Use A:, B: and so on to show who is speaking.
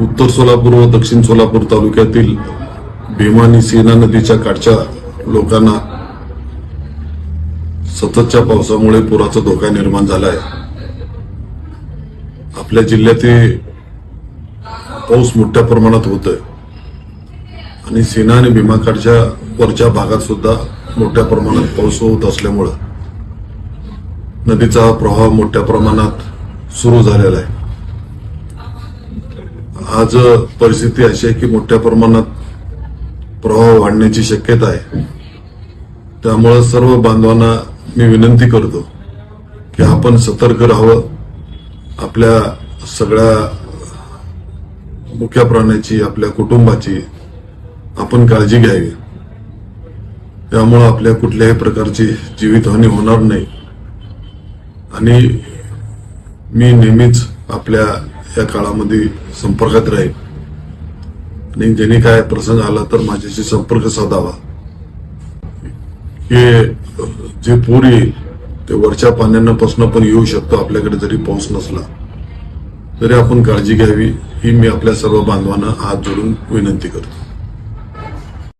A: उत्तर सोलापूर व दक्षिण सोलापूर तालुक्यातील भीमानी आणि नदीच्या काठच्या लोकांना सततच्या पावसामुळे पुराचा धोका निर्माण झाला आहे आपल्या जिल्ह्यातील पाऊस मोठ्या प्रमाणात होतोय. आणि सेना आणि भीमाकाठच्या वरच्या भागात सुद्धा मोठ्या प्रमाणात पाऊस होत असल्यामुळं नदीचा प्रवाह मोठ्या प्रमाणात सुरू झालेला आहे. आज परिस्थिती अशी आहे की मोठ्या प्रमाणात प्रवाह वाढण्याची शक्यता आहे. त्यामुळं सर्व बांधवांना मी विनंती करतो की आपण सतर्क राहावं. आपल्या सगळ्या मुख्या प्राण्याची आपल्या कुटुंबाची आपण काळजी घ्यावी. त्यामुळं आपल्या कुठल्याही प्रकारची जीवितहानी होणार नाही. आणि मी नेहमीच आपल्या या काळामध्ये संपर्कात राहील. आणि ज्याने काय प्रसंग आला तर माझ्याशी संपर्क साधावा. हे जे पूर येईल ते वरच्या पाण्यापासून पण येऊ शकतो आपल्याकडे जरी पाऊस नसला. तरी आपण काळजी घ्यावी ही मी आपल्या सर्व बांधवांना हात जोडून विनंती करतो.